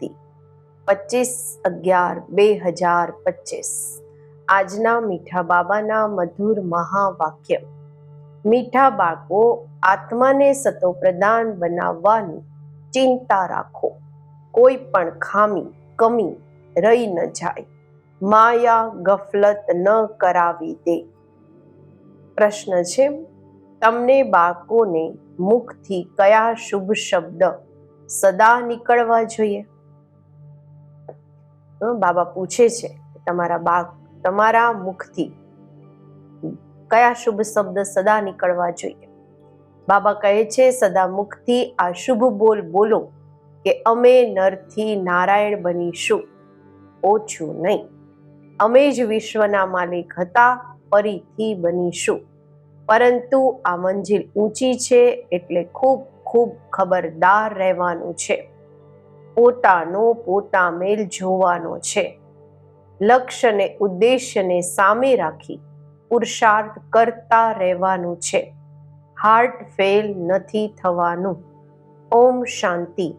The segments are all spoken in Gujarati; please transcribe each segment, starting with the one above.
જયંતી પચીસ અગિયાર બે હજાર પચીસ. આજના મીઠા બાબાના મધુર મહાવાક્ય. મીઠા બાળકો, આત્માને સતો પ્રદાન બનાવવાની ચિંતા રાખો. કોઈ પણ ખામી, કમી રહી ન જાય. માયા ગફલત ન કરાવી દે. પ્રશ્ન છે, તમને બાળકોને મુખથી કયા શુભ શબ્દ સદા નીકળવા જોઈએ? બાબા પૂછે છે તમારા બા તમારા મુખથી કયા શુભ શબ્દ સદા નીકળવા જોઈએ? બાબા કહે છે, સદા મુખથી આ શુભ બોલ બોલો કે અમે નરથી નારાયણ બનીશું. ઓછું નહીં. અમે જ વિશ્વના માલિક હતા, ફરીથી બનીશું. પરંતુ આ મંજિલ ઊંચી છે એટલે ખૂબ ખૂબ ખબરદાર રહેવાનું છે. પોતાનો પોતા મેલ જોવાનો છે. લક્ષ્યને ઉદ્દેશ્યને સામે રાખી પુરુષાર્થ કરતા રહેવાનું છે. હાર્ટ ફેલ નથી થવાનું. ઓમ શાંતિ.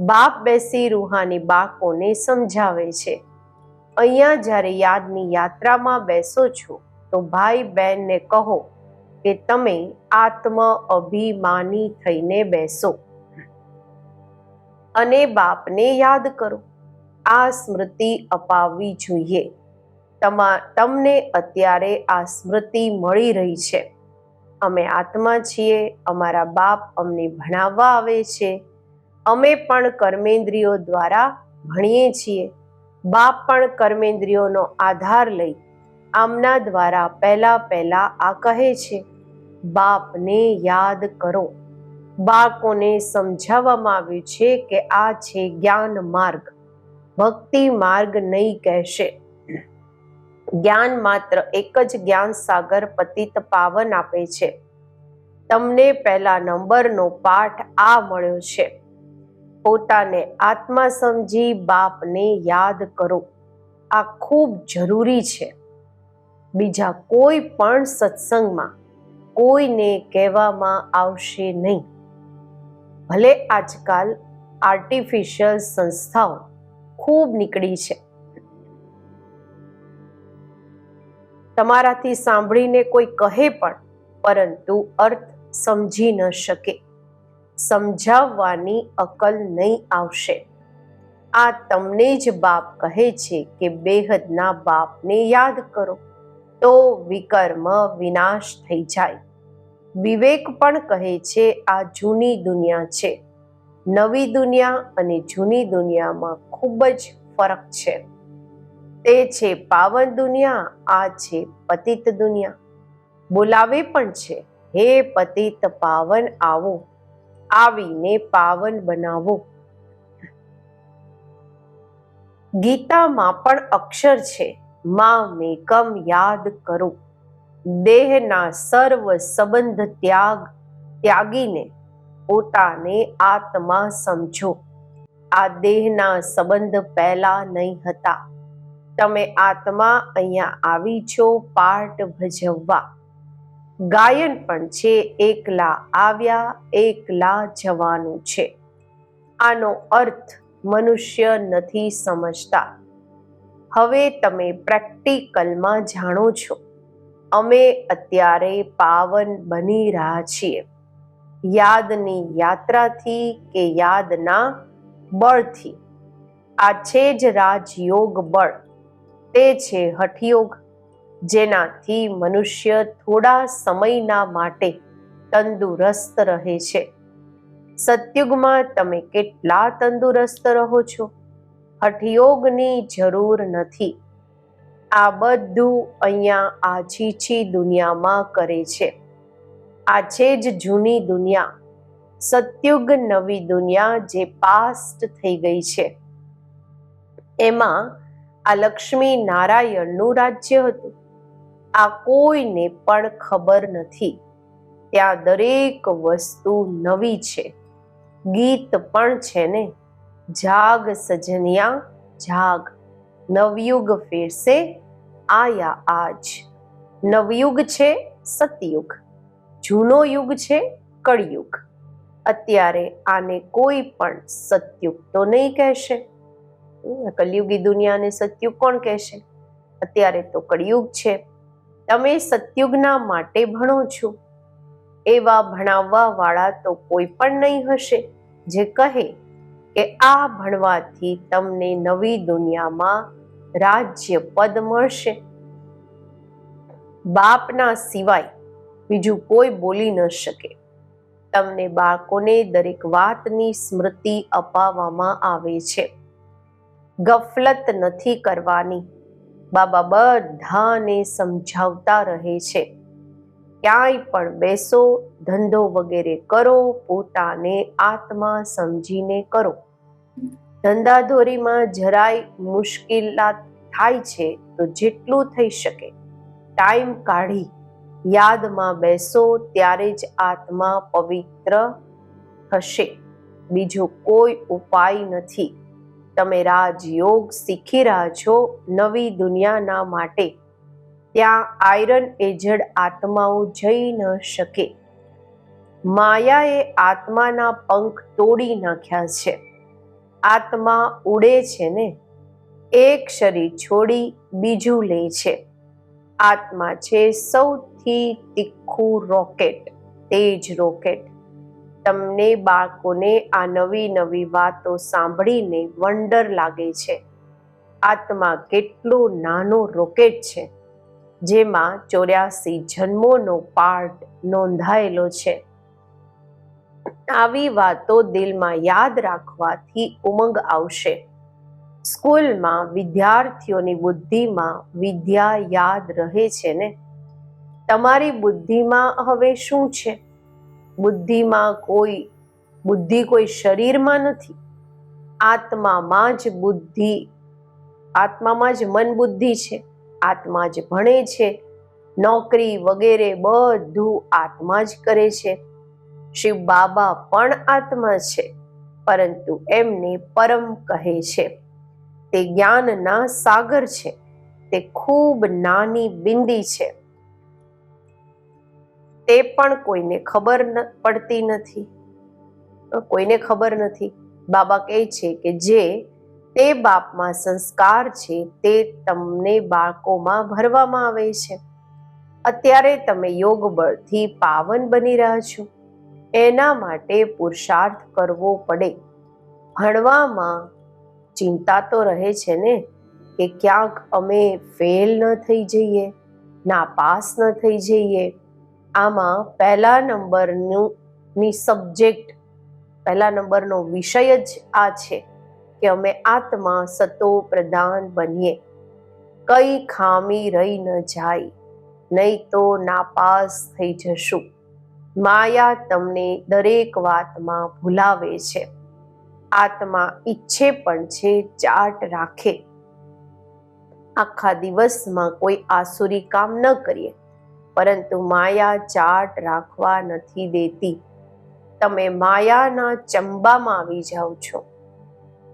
બાપ બેસી રૂહાની બાકોને સમજાવે છે. અહીંયા જ્યારે યાદની યાત્રામાં બેસો છો, તો ભાઈ બહેનને કહો કે તમે આત્મ અભિમાની થઈને બેસો. અને બાપને યાદ કરો, આ સ્મૃતિ અપાવવી જોઈએ. તમા, તમને અત્યારે આ સ્મૃતિ મળી રહી છે. અમે આત્મા છીએ, અમારા બાપ અમને ભણાવવા આવે છે. અમે પણ કર્મેન્દ્રિયો દ્વારા ભણીએ છીએ. બાપ પણ કર્મેન્દ્રિયોનો આધાર લઈ આમના દ્વારા પહેલા પહેલા આ કહે છે, બાપને યાદ કરો. બાળકોને સમજાવવામાં આવ્યું છે કે આ છે જ્ઞાન માર્ગ. ભક્તિ માર્ગ નહીં કહેશે. જ્ઞાન માત્ર એક જ જ્ઞાન સાગર પતિત પાવન આપે છે. તમને પહેલા નંબરનો પાઠ આ મળ્યો છે. પોતાને આત્મા સમજી બાપને યાદ કરો. આ ખૂબ જરૂરી છે. બીજા કોઈ પણ સત્સંગમાં કોઈને કહેવામાં આવશે નહીં. ભલે આજકાલ આર્ટિફિશિયલ સંસ્થાઓ ખૂબ નીકળી છે. તમારાથી સાંભળીને કોઈ કહે પણ, પરંતુ અર્થ સમજી ન શકે. સમજાવવાની અકલ નહીં આવશે. આ તમને જ બાપ કહે છે કે બેહદના બાપને યાદ કરો, તો વિકર્મ વિનાશ થઈ જાય. વિવેક પણ કહે છે, આ જૂની દુનિયા છે. નવી દુનિયા અને જૂની દુનિયામાં ખૂબ જ ફરક છે. તે છે પાવન દુનિયા, આ છે પતિત દુનિયા. બોલાવે પણ છે, હે પતિત, પાવન આવો. આવીને પાવન બનાવો. ગીતામાં પણ અક્ષર છે, મા મેકમ યાદ કરો. દેહના સર્વ સંબંધ ત્યાગ ત્યાગીને પોતાને આત્મા સમજો. આ દેહના સંબંધ પહેલા નહીં હતા. તમે આત્મા અહીંયા આવી છો પાર્ટ ભજવવા. ગાયન પણ છે, એકલા આવ્યા, એકલા જવાનું છે. આનો અર્થ મનુષ્ય નથી સમજતા. હવે તમે પ્રેક્ટિકલમાં જાણો છો. અમે અત્યારે પાવન બની રહ્યા છીએ. યાદની યાત્રાથી કે યાદના બળથી. આ છે જ રાજયોગ બળ. તે છે હઠયોગ, જેનાથી મનુષ્ય થોડા સમયના માટે તંદુરસ્ત રહે છે. સતયુગમાં તમે કેટલા તંદુરસ્ત રહો છો? હઠયોગની જરૂર નથી. આ બધું અહીંયા આ છીછી દુનિયામાં કરે છે. આ છે જ જૂની દુનિયા. સત્યુગ નવી દુનિયા જે પાસ્ટ થઈ ગઈ છે. એમાં આ લક્ષ્મી નારાયણનું રાજ્ય હતું. આ કોઈને પણ ખબર નથી. ત્યાં દરેક વસ્તુ નવી છે. ગીત પણ છે ને. જાગ સજનિયા, જાગ. નવયુગ ફેરશે આયા આજ. નવયુગ છે સતયુગ, જૂનો યુગ છે કળયુગ. અત્યારે આને કોઈ પણ સતયુગ તો નહીં કહેશે. કલયુગી દુનિયાને સતયુગ કોણ કહેશે? અત્યારે તો કળિયુગ છે. તમે સતયુગના માટે ભણો છો. એવા ભણાવવા વાળા તો કોઈ પણ નહીં હશે જે કહે કે આ ભણવાથી તમને નવી દુનિયામાં રાજ્ય પદ મળશે. બાપના સિવાય બીજું કોઈ બોલી ન શકે. તમને બાળકોને દરેક વાતની સ્મૃતિ અપાવવામાં આવે છે. ગફલત નથી કરવાની. બાબા બધાને સમજાવતા રહે છે. ક્યાંય પણ બેસો, ધંધો વગેરે કરો, પોતાને આત્મા સમજીને કરો. ધંધાધોરીમાં જરાય મુશ્કેલાત થાય છે તો જેટલું થઈ શકે. ટાઈમ કાઢી, યાદમાં બેસો ત્યારે જ આત્મા પવિત્ર થશે. બીજો કોઈ ઉપાય નથી. તમે રાજયોગ શીખી રહ્યા છો નવી દુનિયાના માટે. ત્યાં આયરન એજડ આત્માઓ જઈ ન શકે. માયાએ આત્માના પંખ તોડી નાખ્યા છે. આત્મા ઉડે છે ને, એક શરીર છોડી બીજું લે છે. આત્મા છે સૌથી તીખું રોકેટ, તેજ રોકેટ. તમને બાળકોને આ નવી નવી વાતો સાંભળીને વંડર લાગે છે. આત્મા કેટલો નાનો રોકેટ છે, જેમાં ચોર્યાસી જન્મોનો પાર્ટ નોંધાયેલો છે. આવી વાતો દિલમાં યાદ રાખવાથી ઉમંગ આવશે. સ્કૂલમાં વિદ્યાર્થીઓની બુદ્ધિમાં વિદ્યા યાદ રહે છે ને? તમારી બુદ્ધિમાં હવે શું છે? બુદ્ધિમાં કોઈ, બુદ્ધિ કોઈ શરીરમાં નથી. આત્મામાં જ બુદ્ધિ, આત્મામાં જ મન બુદ્ધિ છે. આત્મા જ ભણે છે. નોકરી વગેરે બધું આત્મા જ કરે છે. શિવ બાબા પણ આત્મા છે, પરંતુ એમને પરમ કહે છે. તે જ્ઞાનના સાગર છે, તે ખૂબ નાની બિંદી છે. તે પણ કોઈને ખબર પડતી નથી. કોઈને ખબર નથી. બાબા કહે છે કે જે તે બાપમાં સંસ્કાર છે, તે તમને બાળકોમાં ભરવામાં આવે છે. અત્યારે તમે યોગ બળથી પાવન બની રહ્યા છો. એના માટે પુરુષાર્થ કરવો પડે. ભણવામાં ચિંતા તો રહે છે ને, કે ક્યાંક અમે ફેલ ન થઈ જઈએ, નાપાસ ન થઈ જઈએ. આમાં પહેલા નંબરનું, ની સબ્જેક્ટ પહેલા નંબરનો વિષય જ આ છે કે અમે આત્મા સતો પ્રધાન બનીએ. કઈ ખામી રહી ન જાય, નહીં તો નાપાસ થઈ જશું. માયા તમને દરેક વાતમાં ભૂલાવે છે. આત્મા ઈચ્છે પણ છે ચાટ રાખે. આખા દિવસમાં કોઈ આસુરી કામ ન કરીએ, પરંતુ માયા ચાટ રાખવા નથી દેતી. તમે માયાના ચંબામાં આવી જાઓ છો.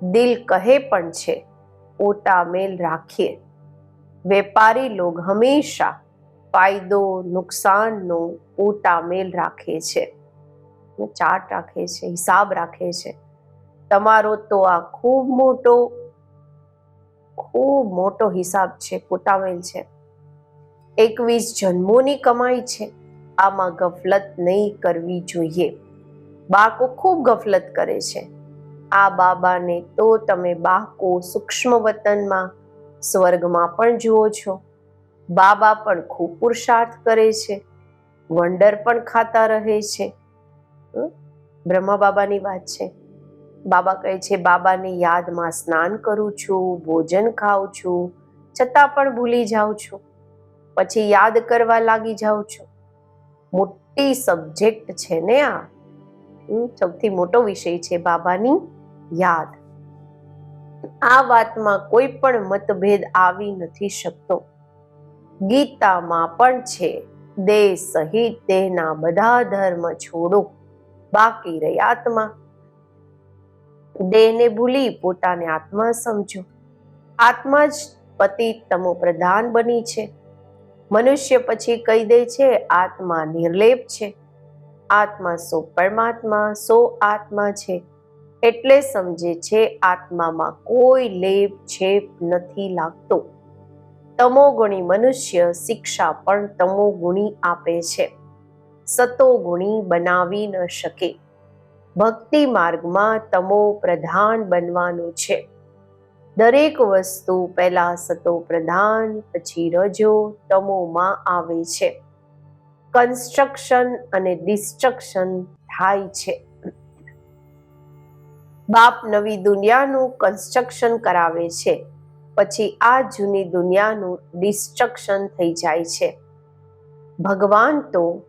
દિલ કહે પણ છે, ઓટા મેલ રાખીએ. વેપારી લોગ હંમેશા ફાયદો, નુકસાનનો ઓટા મેલ રાખે છે. ચાર્ટ રાખે છે, હિસાબ રાખે છે. તમારો તો આ ખૂબ મોટો ખૂબ મોટો હિસાબ છે પોતામેલ છે. એકવીસ જન્મોની કમાઈ છે. આમાં ગફલત નહીં કરવી જોઈએ. બાળકો ખૂબ ગફલત કરે છે. આ બાબાને તો તમે બાળકો સૂક્ષ્મ વતનમાં, સ્વર્ગમાં પણ જુઓ છો. બાબા પણ ખૂબ પુરુષાર્થ કરે છે. વંડર પણ ખાતા રહે છે. હમ? બ્રહ્મા બાબાની વાત છે. બાબા કહે છે, બાબાની યાદમાં સ્નાન કરું છું, ભોજન ખાઉં છું, છતાં પણ ભૂલી જાઉં છું. પછી યાદ કરવા લાગી જાઉં છું. મોટી સબ્જેક્ટ છે ને આ. સૌથી મોટો વિષય છે બાબાની યાદ. આ વાતમાં કોઈ પણ મતભેદ આવી નથી શકતો. ગીતામાં પણ છે દેહ સહિત દેહના બધા ધર્મ છોડો, બાકી રહી આત્મા. દેહને ભૂલી પોતાને આત્મા સમજો. આત્મા જ પતિ તમો પ્રધાન બની છે. મનુષ્ય પછી કહી દે છે, આત્મા નિર્લેપ છે. આત્મા સો પરમાત્મા, સો આત્મા છે. એટલે સમજે છે, આત્મામાં કોઈ લેપ છેપ નથી લાગતો. તમોગુણી મનુષ્ય શિક્ષા પણ તમોગુણી આપે છે. સતોગુણી બનાવી ન શકે. ભક્તિ માર્ગમાં તમો પ્રધાન બનવાનું છે. દરેક વસ્તુ પહેલા સતો પ્રધાન, પછી રજો તમોમાં આવે છે. કન્સ્ટ્રક્શન અને ડિસ્ટ્રક્શન થાય છે. બાપ નવી દુનિયાનું કન્સ્ટ્રક્શન કરાવે છે. પછી આ જૂની દુનિયાનું ડિસ્ટ્રક્શન થઈ જાય છે. ભગવાન તો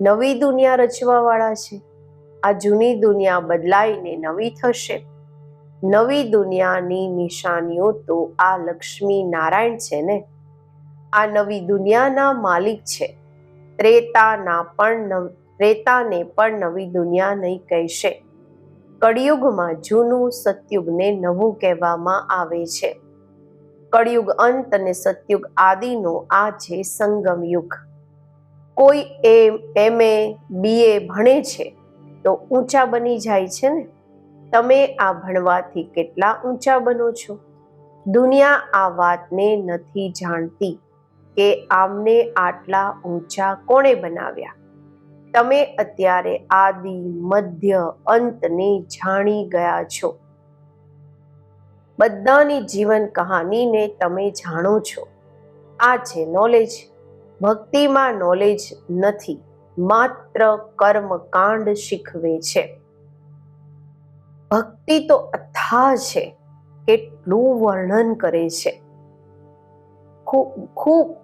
નવી દુનિયા રચવાવાળા છે. આ જૂની દુનિયા બદલાઈને નવી થશે. નવી દુનિયાની નિશાનીઓ તો આ લક્ષ્મી નારાયણ છે ને? આ નવી દુનિયાના માલિક છે. ત્રેતાના પણ ત્રેતાને પણ નવી દુનિયા નહીં કહેશે. કળિયુગમાં જૂનું સતયુગને નવું કહેવામાં આવે છે. કળિયુગ અંત અને સતયુગ આદિનો આ છે સંગમ યુગ. કોઈ એમ એમ એ બીએ ભણે છે તો ઊંચા બની જાય છે ને? તમે આ ભણવાથી કેટલા ઊંચા બનો છો? દુનિયા આ વાતને નથી જાણતી કે આમને આટલા ઊંચા કોણે બનાવ્યા? તમે અત્યારે આદિ, મધ્ય અંતને જાણી ગયા છો. બધાની જીવન કહાનીને તમે જાણો છો. આ છે નોલેજ ભક્તિમાં નોલેજ નથી, માત્ર કર્મકાંડ શીખવે છે. ભક્તિ તો અથાહ છે, કેટલું વર્ણન કરે છે. ખૂબ ખૂબ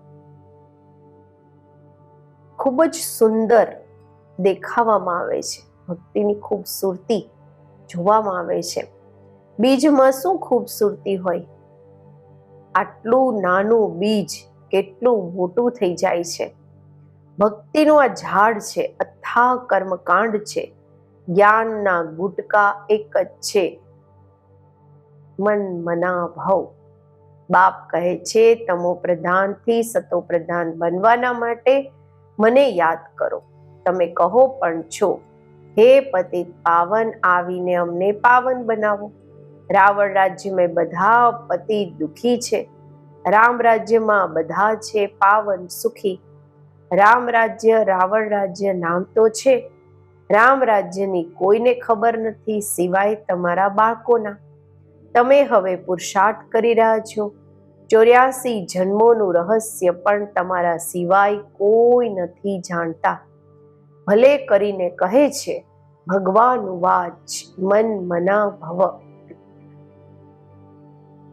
ખૂબ જ સુંદર દેખાવામાં આવે છે. ભક્તિની ખૂબસૂરતી જોવામાં આવે છે. બીજમાં શું ખૂબસૂરતી હોય? આટલું નાનું બીજ કેટલું મોટું થઈ જાય છે? ભક્તિનું આ ઝાડ છે, અથા કર્મકાંડ છે. જ્ઞાનના ગુટકા એક જ છે. મન મના ભવ. બાપ કહે છે, તમો પ્રધાનથી સતો પ્રધાન બનવાના માટે મને યાદ કરો. તમે કહો પણ છો, હે પતિત પાવન, આવીને અમને પાવન બનાવો રાવણ રાજ્યમાં બધા પતિ દુખી છે. રામ રાજ્યમાં બધા છે પાવન સુખી. રામ રાજ્ય, રાવણ રાજ્ય નામ તો છે. રામ રાજ્યની કોઈને ખબર નથી સિવાય તમારા બાળકોના. તમે હવે પુરુષાર્થ કરી રહ્યા છો. ચોર્યાસી જન્મોનું રહસ્ય પણ તમારા સિવાય કોઈ નથી જાણતા. ભલે કરીને કહે છે ભગવાન વાચ મન મના ભવ.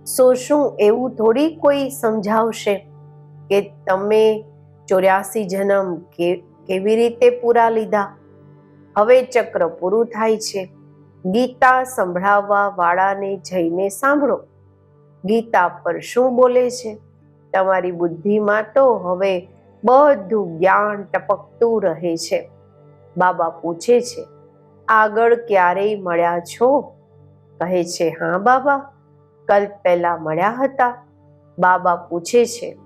સો શું એવું થોડી કોઈ સમજાવશે કે તમે ચોર્યાસી જન્મ કેવી રીતે પૂરા લીધા? હવે ચક્ર પૂરું થાય છે. ગીતા સંભળાવવા વાળાને જઈને સાંભળો. ગીતા પર શું બોલે છે? તમારી બુદ્ધિમાં તો હવે બધું જ્ઞાન ટપકતું રહે છે. બાબા પૂછે છે, આગળ ક્યારેય મળ્યા છો? કહે છે, હા બાબા. કલ્પ પહેલા મળ્યા હતા. બાબા પૂછે છે,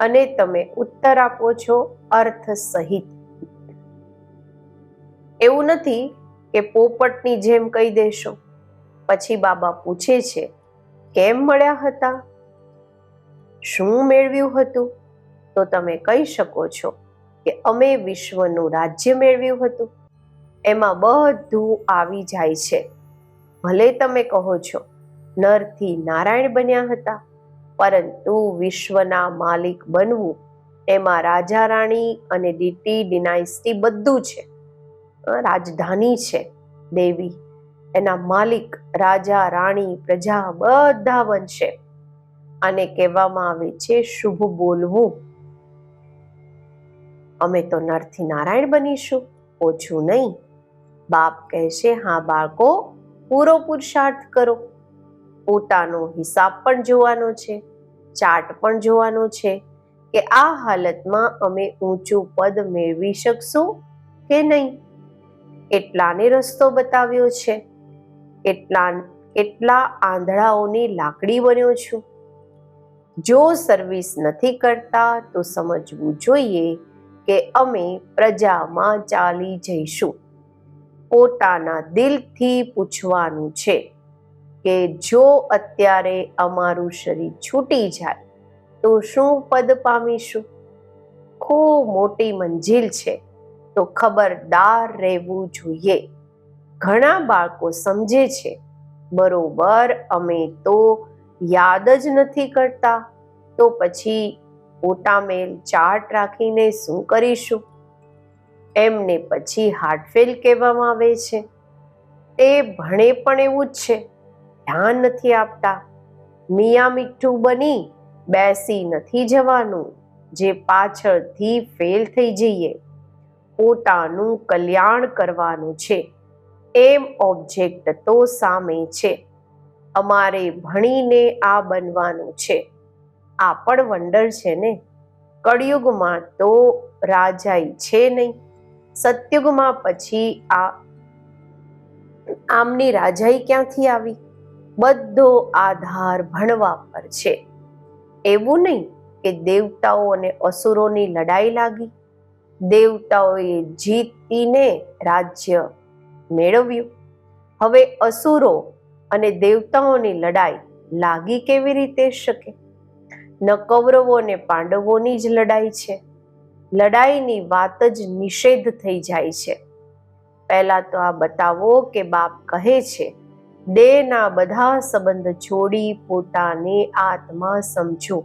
અને તમે ઉત્તર આપો છો અર્થ સહિત? એવું નથી કે પોપટની જેમ કહી દેશો. પછી બાબા પૂછે છે, કેમ મળ્યા હતા? શું મેળવ્યું હતું? તો તમે કહી શકો છો કે અમે વિશ્વનું રાજ્ય મેળવ્યું હતું. એમાં બધું આવી જાય છે. ભલે તમે કહો છો નરથી નારાયણ બન્યા હતા. પરંતુ વિશ્વના માલિક બનવું એમાં રાજા રાણી અને ડીટી ડિનાઇસ્ટી બધું છે. રાજધાની છે દેવી. એના માલિક રાજા, રાણી, પ્રજા બધા બનશે આને કહેવામાં આવે છે શુભ બોલવું. અમે તો નરથી નારાયણ બનીશું, ઓછું નહીં. બાપ કહેશે હા બાળકો, પૂરો પુરુષાર્થ કરો. પોતાનો હિસાબ પણ જોવાનો છે, ચાર્ટ પણ જોવાનો છે કે આ હાલતમાં અમે ઊંચું પદ મેળવી શકશું કે નહીં? એટલાને રસ્તો બતાવ્યો છે. એટલા એટલા આંધળાઓની લાકડી બન્યો છું. જો સર્વિસ નથી કરતા તો સમજવું જોઈએ કે અમે પ્રજામાં ચાલી જઈશું. પોતાના દિલથી પૂછવાનું છે કે જો અત્યારે અમારું શરીર છૂટી જાય, તો શું પદ પામીશું? ખૂબ મોટી મંજિલ છે. તો ખબરદાર રહેવું જોઈએ. ઘણા બાળકો સમજે છે, બરોબર, અમે તો યાદ જ નથી કરતા. તો પછી પોતામેલ ચાર્ટ રાખીને શું કરીશું? એમને પછી હાર્ટફેલ કહેવામાં આવે છે. તે ભણે પણ એવું જ છે. ધ્યાન નથી આપતા. મિયા મીઠું બની, બેસી નથી જવાનું, જે પાછળથી ફેલ થઈ જઈએ. પોતાનું કલ્યાણ કરવાનું છે. એમ ઓબ્જેક્ટ તો સામે છે. અમારે ભણીને આ બનવાનું છે. આ પણ વંડર છે ને? કળિયુગમાં તો રાજાઈ છે નહીં. સત્યુગમાં પછી આ આમની રાજાઈ ક્યાંથી આવી? બધો આધાર ભણવા પર છે. એવું નહીં કે દેવતાઓ અને અસુરોની લડાઈ લાગી. દેવતાઓએ જીતીને રાજ્ય મેળવ્યું. હવે અસુરો અને દેવતાઓની લડાઈ લાગી કેવી રીતે શકે? ન કૌરવો અને પાંડવોની જ લડાઈ છે. લડાઈની વાત જ નિષેધ થઈ જાય છે. પહેલા તો આ બતાવો કે બાપ કહે છે દેહના બધા સંબંધ છોડી પોતાને આત્મા સમજો.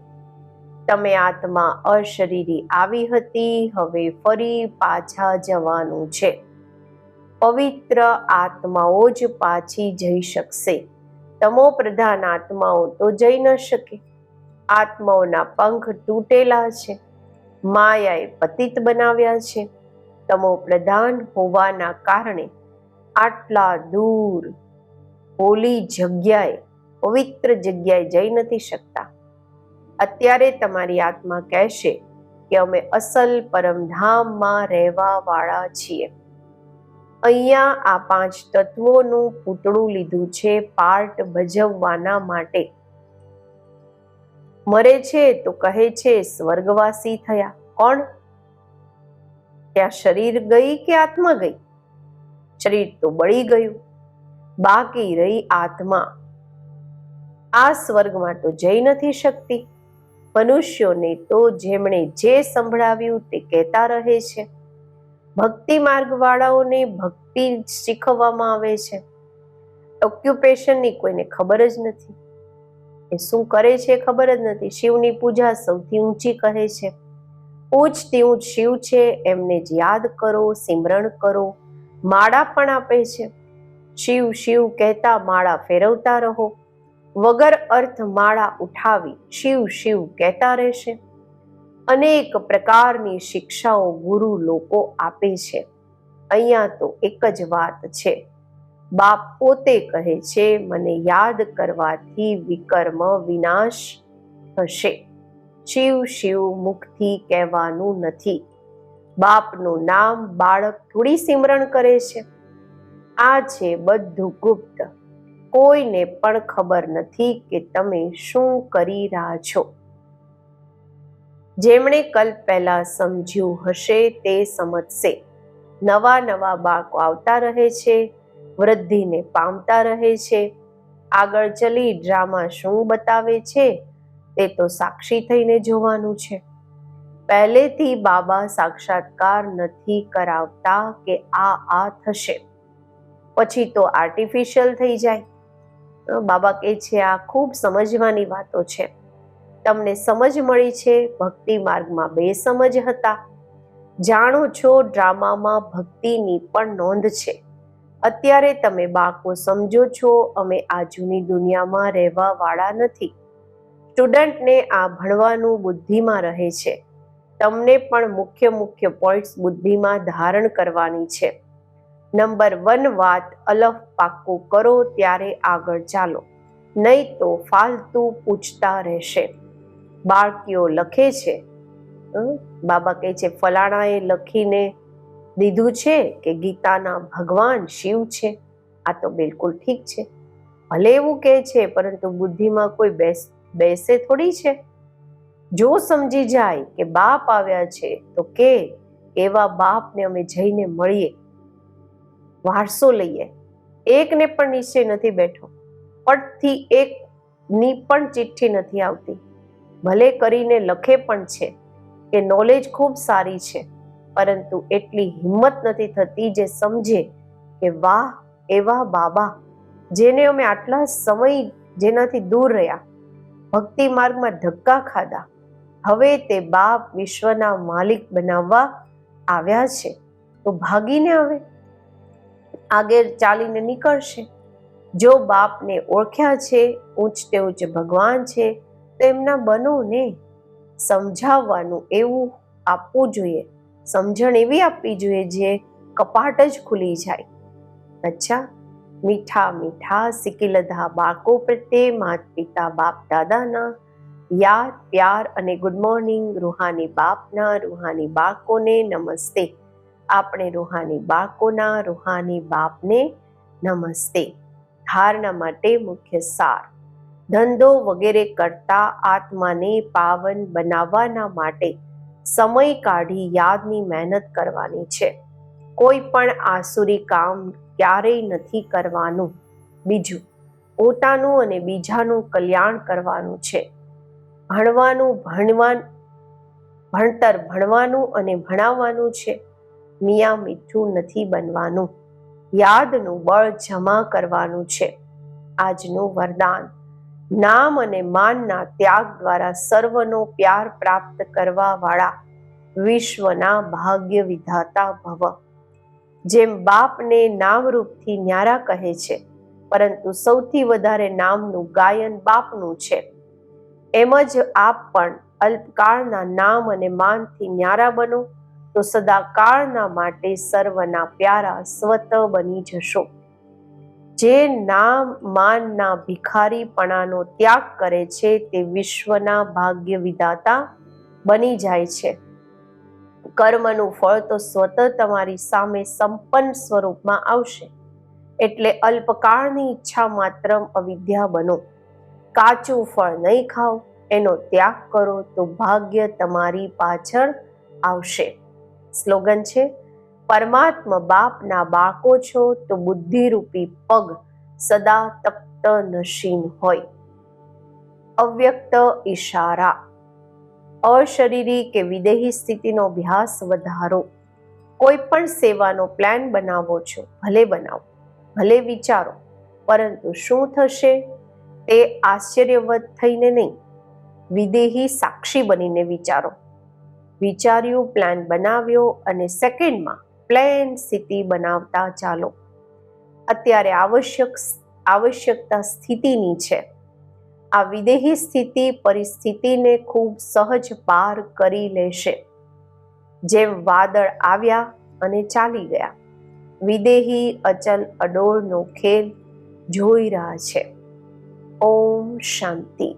તમે આત્મા અશરીરી આવી હતી, હવે ફરી પાછા જવાનું છે. પવિત્ર આત્માઓ જ પાછી જઈ શકશે. તમો પ્રધાન આત્માઓ તો જઈ ન શકે. આત્માઓના પંખ તૂટેલા છે. માયાએ પતિત બનાવ્યા છે. તમો પ્રધાન હોવાના કારણે આટલા દૂર હોલી જગ્યાએ, પવિત્ર જગ્યાએ જઈ નથી શકતા. અત્યારે તમારી આત્મા કહેશે કે અમે અસલ પરમધામમાં રહેવા વાળા છીએ. અહીંયા આ પાંચ તત્વોનું પૂતળું લીધું છે પાર્ટ ભજવવાના માટે. મરે છે તો કહે છે, સ્વર્ગવાસી થયા. કોણ? ત્યાં શરીર ગઈ કે આત્મા ગઈ? શરીર તો બળી ગયું. બાકી રહી આત્મા. આ સ્વર્ગમાં તો જઈ નથી શકતી. મનુષ્યોને તો જેમણે જે સંભળાવ્યું તે કહેતા રહે છે. ભક્તિ માર્ગવાળાઓને ભક્તિ શીખવવામાં આવે છે. ઓક્યુપેશનની કોઈને ખબર જ નથી. એ શું કરે છે ખબર જ નથી. શિવની પૂજા સૌથી ઊંચી કહે છે. ઊંચથી ઊંચ શિવ છે, એમને જ યાદ કરો, સિમરણ કરો. માળા પણ આપે છે. શિવ શિવ કહેતા માળા ફેરવતા રહો. વગર અર્થ માળા ઉઠાવી શિવ શિવ કહેતા રહેશે. અનેક પ્રકારની શિક્ષાઓ ગુરુ લોકો આપે છે. અહીંયા તો એક જ વાત છે. બાપ પોતે કહે છે, મને યાદ કરવાથી વિકર્મ વિનાશ થશે. શિવ શિવ મુખથી કહેવાનું નથી. બાપનું નામ બાળક થોડી સિમરણ કરે છે. આ છે બધું ગુપ્ત. કોઈને પણ ખબર નથી કે તમે શું કરી રહ્યા છો. જેમણે કલ્પ પહેલા સમજ્યું હશે તે સમજશે. નવા નવા બાળકો આવતા રહે છે, વૃદ્ધિને પામતા રહે છે. આગળ ચલી ડ્રામા શું બતાવે છે તે તો સાક્ષી થઈને જોવાનું છે. પહેલેથી બાબા સાક્ષાત્કાર નથી કરાવતા કે આ આ થશે. પછી તો આર્ટિફિશિયલ થઈ જાય. બાબા કહે છે, આ ખૂબ સમજવાની વાતો છે. તમને સમજ મળી છે, ભક્તિ માર્ગમાં બે સમજ હતા. જાણો છો, ડ્રામામાં ભક્તિની પણ નોંધ છે. અત્યારે તમે બાળકો સમજો છો, અમે આ જૂની દુનિયામાં રહેવા વાળા નથી. સ્ટુડન્ટને આ ભણવાનું બુદ્ધિમાં રહે છે. તમને પણ મુખ્ય મુખ્ય પોઈન્ટ્સ બુદ્ધિમાં ધારણ કરવાની છે. નંબર વન વાત અલફ પાક્કું કરો ત્યારે આગળ ચાલો. નહીં તો ફાલતુ પૂછતા રહેશે. બાળકીઓ લખે છે બાબા કહે છે, ફલાણાએ લખીને દીધું છે કે ગીતાના ભગવાન શિવ છે. આ તો બિલકુલ ઠીક છે. ભલે એવું કહે છે, પરંતુ બુદ્ધિમાં કોઈ બેસ, બેસે થોડી છે. જો સમજી જાય કે બાપ આવ્યા છે, તો કે એવા બાપને અમે જઈને મળીએ. વારસો લઈએ. એકને પણ નિશ્ચય નથી બેઠો. પટથી એકની પણ ચિઠ્ઠી નથી આવતી. ભલે કરીને લખે પણ છે કે નોલેજ ખૂબ સારી છે, પરંતુ એટલી હિંમત નથી થતી જે સમજે કે વાહ, એવા બાબા, જેને અમે આટલા સમય જેનાથી દૂર રહ્યા, ભક્તિ માર્ગમાં ધક્કા ખાધા, હવે તે બાપ વિશ્વના માલિક બનાવવા આવ્યા છે. તો ભાગીને આવે. આગળ ચાલીને નીકળશે. જો બાપને ઓળખ્યા છે ઊંચતે ઉચ્ચ ભગવાન છે, તો એમના બનોને સમજાવવાનું એવું આપવું જોઈએ. સમજણ એવી આપવી જોઈએ જે કપાટ જ ખુલી જાય. અચ્છા, મીઠા મીઠા સિકિલધા બાળકો પ્રત્યે માત પિતા બાપ દાદાના યાદ, પ્યાર અને ગુડ મોર્નિંગ. રૂહાની બાપના, રૂહાની બાળકોને નમસ્તે. આપણે રૂહાની બાળકોના, રૂહાની બાપને નમસ્તે. ધારણા માટે મુખ્ય સાર. ધંધો વગેરે કરતા આત્માને પાવન બનાવવાના માટે સમય કાઢી યાદની મહેનત કરવાની છે. કોઈ પણ આસુરી કામ ક્યારેય નથી કરવાનું. બીજું, પોતાનું અને બીજાનું કલ્યાણ કરવાનું છે. ભણવાનું, ભણવાન, ભણતર ભણવાનું અને ભણાવવાનું છે. મિયા મીઠું નથી બનવાનું. યાદનું બળ જમા કરવાનું છે. આજનું વરદાન. નામ અને માનના ત્યાગ દ્વારા સર્વનો પ્યાર પ્રાપ્ત કરવા વાળા વિશ્વના ભાગ્ય વિધાતા ભવ. જેમ બાપને નામરૂપથી ન્યારા કહે છે, પરંતુ સૌથી વધારે નામનું ગાયન બાપનું છે. એમ જ આપ પણ અલ્પકાળના નામ અને માનથી ન્યારા બનો. તો સદાકાળના માટે સર્વના પ્યારા સ્વત બની જશો. જે નામ માનના ભિખારીપણાનો ત્યાગ કરે છે તે વિશ્વના ભાગ્ય વિધાતા બની જાય છે. કર્મનું ફળ તો સ્વત તમારી સામે સંપન્ન સ્વરૂપમાં આવશે. એટલે અલ્પકાળની ઈચ્છા માત્ર અવિદ્યા બનો. કાચું ફળ નહીં ખાઓ, એનો ત્યાગ કરો તો ભાગ્ય તમારી પાછળ આવશે. સ્લોગન છે, પરમાત્મા બાપના બાળકો છો તો બુદ્ધિરૂપી પગ સદા તપ્ત નશીન હોય. અવ્યક્ત ઈશારા, અશરીરી કે વિદેહી સ્થિતિનો અભ્યાસ વધારો. કોઈ પણ સેવાનો પ્લાન બનાવો છો, ભલે બનાવો, ભલે વિચારો, પરંતુ શું થશે? તે આશ્ચર્યવત થઈને નહીં. વિદેહી સાક્ષી બનીને વિચારો. વિચાર્યું પ્લાન બનાવ્યો અને સેકન્ડમાં પ્લેન સ્થિતિ બનાવતા ચાલો. અત્યારે આવશ્યક આવશ્યકતા સ્થિતિની છે. આ વિદેહી સ્થિતિ પરિસ્થિતિને ખૂબ સહજ પાર કરી લેશે. જેમ વાદળ આવ્યા અને ચાલી ગયા. વિદેહી અચલ અડોળનો ખેલ જોઈ રહ્યા છે. ઓમ શાંતિ.